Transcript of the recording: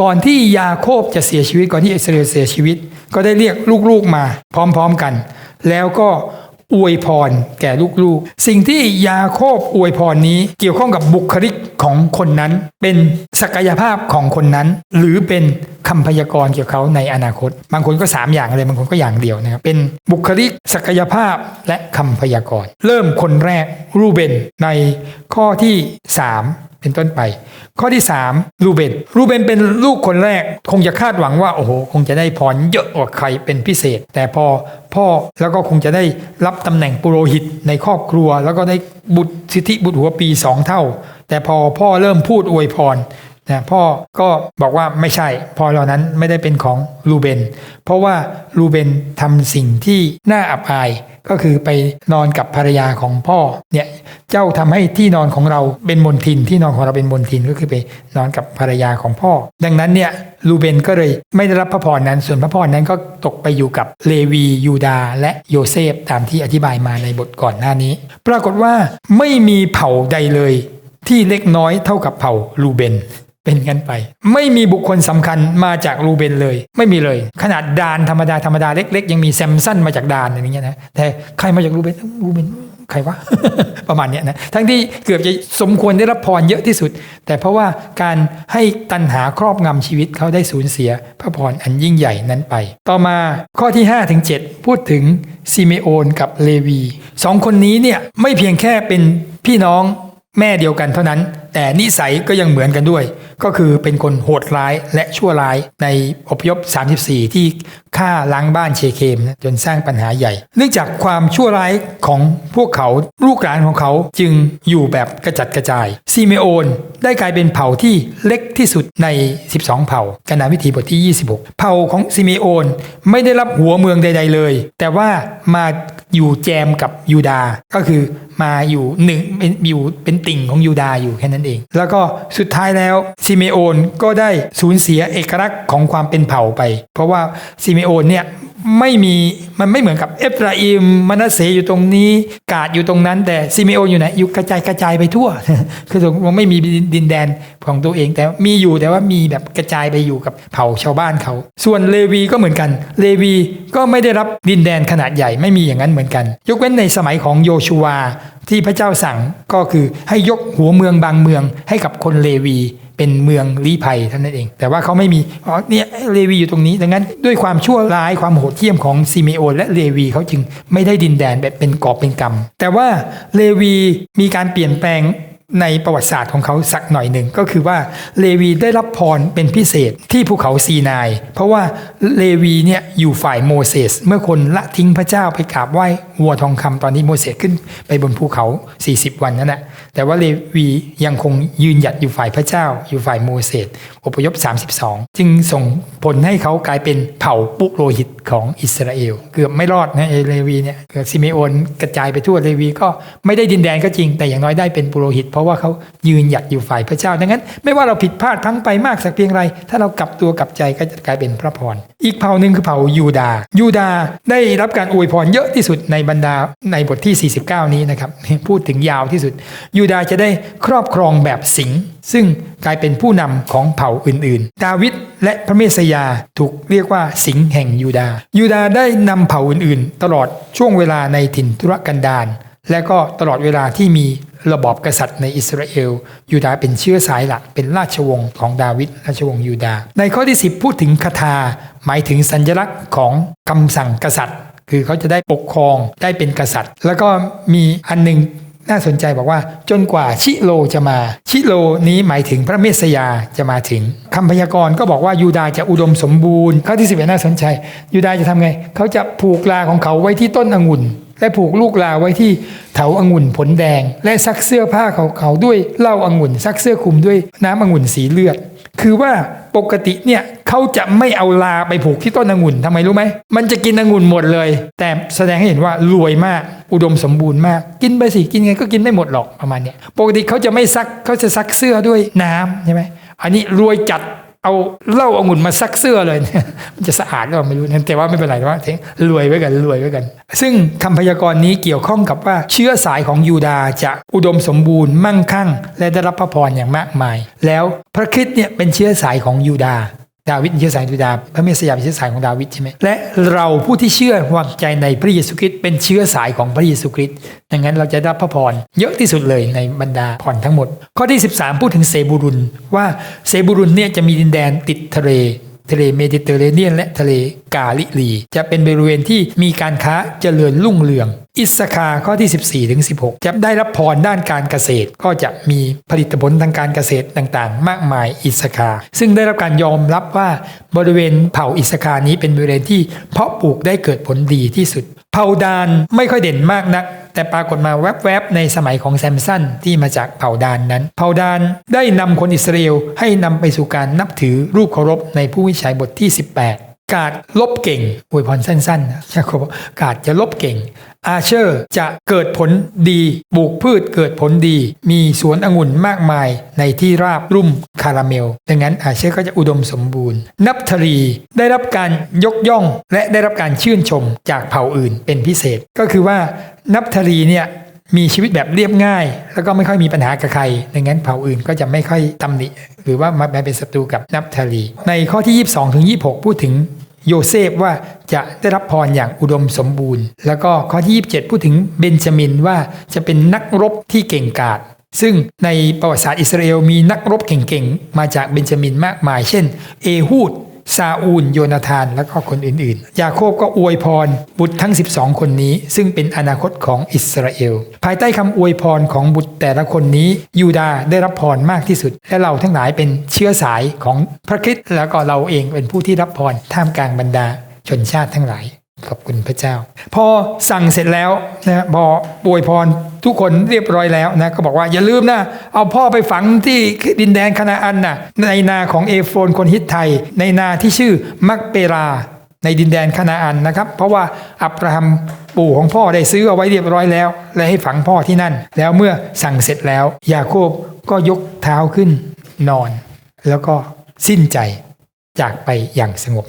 ก่อนที่ยาโคบจะเสียชีวิตก่อนที่อิสราเอลเสียชีวิต ก็ได้เรียกลูกๆมาพร้อมๆกัน แล้วก็ อวยพรแก่ลูกๆ สิ่งที่ยาโคบอวยพรนี้เกี่ยวข้องกับบุคลิกของคนนั้น เป็นศักยภาพของคนนั้น หรือเป็นคำพยากรณ์เกี่ยวกับเขาในอนาคต บางคนก็ 3 อย่างเลยบางคนก็อย่างเดียวนะครับเป็นบุคลิกศักยภาพและคำพยากรณ์ เริ่มคนแรกรูเบนในข้อที่ 3เป็นต้นไป ข้อที่ 3 รูเบนรูเบนเป็นลูกคนแรก คงจะคาดหวังว่า โอ้โห คงจะได้พรเยอะกว่าใครเป็นพิเศษ แต่พอ พ่อแล้วก็คงจะได้รับตำแหน่งปุโรหิตในครอบครัว แล้วก็ได้บุตรสิทธิบุตรหัวปีสองเท่า แต่พอพ่อเริ่มพูดอวยพร นะพ่อก็บอกว่าไม่ใช่พอเหล่านั้นไม่ได้เป็นของรูเบน เพราะว่ารูเบนทำสิ่งที่น่าอับอายก็คือไปนอนกับภรรยาของพ่อเนี่ยเจ้าทำให้ที่นอนของเราเป็นมนทินที่นอนของเราเป็นมนทินก็คือไปนอนกับภรรยาของพ่อ ดังนั้นเนี่ยรูเบนก็เลยไม่ได้รับพระพรนั้น ส่วนพระพรนั้นก็ตกไปอยู่กับเลวียูดาและโยเซฟตามที่อธิบายมาในบทก่อนหน้านี้ ปรากฏว่าไม่มีเผ่าใดเลยที่เล็กน้อยเท่ากับเผ่ารูเบน เป็นกันไป ไม่มีบุคคลสำคัญมาจากรูเบนเลย ไม่มีเลย ขนาดดานธรรมดาธรรมดาเล็ก ๆ ยังมีแซมสันมาจากดานอย่างเงี้ยนะแต่ใครมาจากรูเบนรูเบนใครวะประมาณเนี้ยนะทั้งที่เกือบจะสมควรได้รับพรเยอะที่สุด แต่เพราะว่าการให้ตันหาครอบงำชีวิตเขาได้สูญเสียพระพรอันยิ่งใหญ่นั้นไป ต่อมาข้อที่5ถึง7พูดถึงซิเมโอนกับเลวีสองคนนี้เนี่ยไม่เพียงแค่เป็นพี่น้องแม่เดียวกันเท่านั้น แต่นิสัยก็ยังเหมือนกันด้วย ก็คือเป็นคนโหดร้ายและชั่วร้ายในอพยพ 34 ที่ฆ่าล้างบ้านเชเคมจนสร้างปัญหาใหญ่ เนื่องจากความชั่วร้ายของพวกเขาลูกหลานของเขาจึงอยู่แบบกระจัดกระจายซิเมโอนได้กลายเป็นเผ่าที่เล็กที่สุดใน 12 เผ่ากนาวิธีบทที่ 26 เผ่าของซิเมโอนไม่ได้รับหัวเมืองใด ๆ เลย แต่ว่ามาอยู่แจมกับยูดา ก็คือมาอยู่หนึ่งอยู่เป็นติ่งของยูดาอยู่แค่นั้นเอง แล้วก็สุดท้ายแล้วซิเมโอนก็ได้สูญเสียเอกลักษณ์ของความเป็นเผ่าไป เพราะว่าซิเมโอนเนี่ยไม่มีมันไม่เหมือนกับเอฟราอิมมานาเสอยู่ตรงนี้ กาดอยู่ตรงนั้น แต่ซิเมโอนอยู่ไหนอยู่กระจายกระจายไปทั่ว คือตรงมันไม่มีดินแดนของตัวเอง แต่มีอยู่แต่ว่ามีแบบกระจายไปอยู่กับเผ่าชาวบ้านเขา ส่วนเลวีก็เหมือนกัน เลวีก็ไม่ได้รับดินแดนขนาดใหญ่ไม่มีอย่างนั้นเหมือนกัน ยกเว้นในสมัยของโยชูวา ที่พระเจ้าสั่งก็คือให้ยกหัวเมืองบางเมืองให้กับคนเลวีเป็นเมืองลี้ภัยเท่านั้นเอง แต่ว่าเขาไม่มีอ๋อเนี่ยเลวีอยู่ตรงนี้ ดังนั้นด้วยความชั่วร้ายความโหดเหี้ยมของซิเมโอนและเลวีเขาจึงไม่ได้ดินแดนแบบเป็นกอบเป็นกำแต่ว่าเลวีมีการเปลี่ยนแปลง ในประวัติศาสตร์ของเขาสักหน่อยหนึ่งก็คือว่าเลวีได้รับพรเป็นพิเศษที่ภูเขาซีนาย เพราะว่าเลวีเนี่ยอยู่ฝ่ายโมเสสเมื่อคนละทิ้งพระเจ้าไปกราบไหว้วัวทองคำตอนนี้โมเสสขึ้นไปบนภูเขา 40 วันนั่นแหละแต่ว่าเลวียังคงยืนหยัดอยู่ฝ่ายพระเจ้า อยู่ฝ่ายโมเสสอพยพ 32 จึงส่งผลให้เขากลายเป็นเผ่าปุโรหิตของอิสราเอล เกือบไม่รอดนะไอ้เลวีเนี่ยเกือบซิเมโอนกระจายไปทั่วเลวีก็ไม่ได้ดินแดนก็จริง แต่อย่างน้อยได้เป็นปุโรหิตเพราะว่าเขายืนหยัดอยู่ฝ่ายพระเจ้าดังนั้น ไม่ว่าเราผิดพลาดพลั้งไปมากสักเพียงไร ถ้าเรากลับตัวกลับใจก็จะกลายเป็นพระพร อีกเผ่าหนึ่งคือเผ่ายูดาห์ยูดาห์ได้รับการอวยพรเยอะที่สุดในบรรดาในบทที่ 49 นี้นะครับ พูดถึงยาวที่สุด ยูดาห์จะได้ครอบครองแบบสิงห์ซึ่งกลายเป็นผู้นำของเผ่าอื่นๆ ดาวิดและพระเมสยาถูกเรียกว่าสิงห์แห่งยูดาห์ยูดาห์ได้นำเผ่าอื่นๆ ตลอดช่วงเวลาในถิ่นทุรกันดารและก็ตลอดเวลาที่มี ระบอบกษัตริย์ในอิสราเอล ยูดาห์เป็นเชื้อสายหลักเป็นราชวงศ์ของดาวิดราชวงศ์ยูดาห์ในข้อที่ 10 พูดถึงคาถาหมายถึงสัญลักษณ์ของคำสั่งกษัตริย์ คือเขาจะได้ปกครองได้เป็นกษัตริย์ แล้วก็มีอันหนึงน่าสนใจบอกว่าจนกว่าชิโลจะมา ชิโลนี้หมายถึงพระเมสยาจะมาถึงคำพยากรณ์ก็บอกว่ายูดาห์จะอุดมสมบูรณ์ข้อที่สิบเอ็ดน่าสนใจ ยูดาห์จะทำไง เขาจะผูกลาของเขาไว้ที่ต้นองุ่น และผูกลูกลาไว้ที่เถาองุ่นผลแดง และซักเสื้อผ้าเขาเขาด้วยเหล้าองุ่น ซักเสื้อคลุมด้วยน้ำองุ่นสีเลือด คือว่าปกติเนี่ยเขาจะไม่เอาลาไปผูกที่ต้นองุ่นทำไมรู้ไหมมันจะกินองุ่นหมดเลย แต่แสดงให้เห็นว่ารวยมากอุดมสมบูรณ์มาก กินไปสิกินไงก็กินได้หมดหรอกประมาณเนี้ยปกติเขาจะไม่ซักเขาจะซักเสื้อด้วยน้ำใช่ไหมอันนี้รวยจัด เอาเหล้าองุ่นมาซักเสื้อเลยมันจะสะอาดก็ไม่รู้นะแต่ว่าไม่เป็นไรว่าเทรวยไว้กันรวยไว้กัน ซึ่งคำพยากรณ์นี้เกี่ยวข้องกับว่าเชื้อสายของยูดาจะอุดมสมบูรณ์มั่งคั่ง และได้รับพระพรอย่างมากมาย แล้วพระคิดเนี่ยเป็นเชื้อสายของยูดา ดาวิดเชื้อสายยูดาพระเมสสยาเป็นเชื้อสายของดาวิดใช่ไหมและเราผู้ที่เชื่อวางใจในพระเยซูคริสต์เป็นเชื้อสายของพระเยซูคริสต์ดังนั้นเราจะได้พระพรเยอะที่สุดเลยในบรรดาพรทั้งหมด ข้อที่ 13 พูดถึงเซบูรุนว่าเซบูรุนเนี่ยจะมีดินแดนติดทะเล ทะเลเมดิเตอร์เรเนียน และทะเลกาลิลี จะเป็นบริเวณที่มีการค้าเจริญรุ่งเรือง อิสคาข้อที่ 14ถึง16 จะได้รับพรด้านการเกษตร ก็จะมีผลิตผลทางการเกษตรต่างๆ มากมายอิสคา ซึ่งได้รับการยอมรับว่าบริเวณเผ่าอิสคานี้เป็นบริเวณที่เพาะปลูกได้เกิดผลดีที่สุด เผ่าดานไม่ค่อยเด่นมากนัก แต่ปรากฏมาแวบๆในสมัยของแซมสันที่มาจากเผ่าดานนั้น เผ่าดานได้นำคนอิสราเอลให้นำไปสู่การนับถือรูปเคารพในผู้วิจัยบทที่ 18 กาดลบเก่งอวยพรสั้นๆนะครับกาดจะลบเก่ง อาเชอร์จะเกิดผลดีปลูกพืชเกิดผลดี มีสวนองุ่นมากมายในที่ราบรุ่มคาราเมล ดังนั้นอาเชอร์ก็จะอุดมสมบูรณ์ นับทรีได้รับการยกย่องและได้รับการชื่นชมจากเผ่าอื่นเป็นพิเศษ ก็คือว่านับทรีเนี่ยมีชีวิตแบบเรียบง่าย แล้วก็ไม่ค่อยมีปัญหากับใคร ดังนั้นเผ่าอื่นก็จะไม่ค่อยตำหนิ หรือว่ามาเป็นศัตรูกับนับทาลีในข้อที่ 22 ถึง 26 พูดถึง โยเซฟว่าจะได้รับพรอย่างอุดมสมบูรณ์ แล้วก็ข้อที่27 พูดถึงเบนจามินว่าจะเป็นนักรบที่เก่งกาจซึ่งในประวัติศาสตร์อิสราเอลมีนักรบเก่งๆ มาจากเบนจามินมากมาย เช่น เอฮูด ซาอูล โยนาธาน และก็คนอื่นๆ ยาโคบก็อวยพรบุตรทั้ง 12 คนนี้ ซึ่งเป็นอนาคตของอิสราเอล ภายใต้คำอวยพรของบุตรแต่ละคนนี้ ยูดาห์ได้รับพรมากที่สุด และเราทั้งหลายเป็นเชื้อสายของพระคริสต์แล้วก็เราเองเป็นผู้ที่รับพรท่ามกลางบรรดาชนชาติทั้งหลาย ขอบคุณพระเจ้า พอสั่งเสร็จแล้วนะพออวยพรทุกคนเรียบร้อยแล้วนะก็บอกว่าอย่าลืมนะ เอาพ่อไปฝังที่ดินแดนคานาอันนะในนาของเอโฟนคนฮิตไทย ในนาที่ชื่อมักเปราในดินแดนคานาอันนะครับ เพราะว่าอับราฮัมปู่ของพ่อได้ซื้อเอาไว้เรียบร้อยแล้ว และให้ฝังพ่อที่นั่น แล้วเมื่อสั่งเสร็จแล้วยาโคบก็ยกเท้าขึ้นนอน แล้วก็สิ้นใจจากไปอย่างสงบ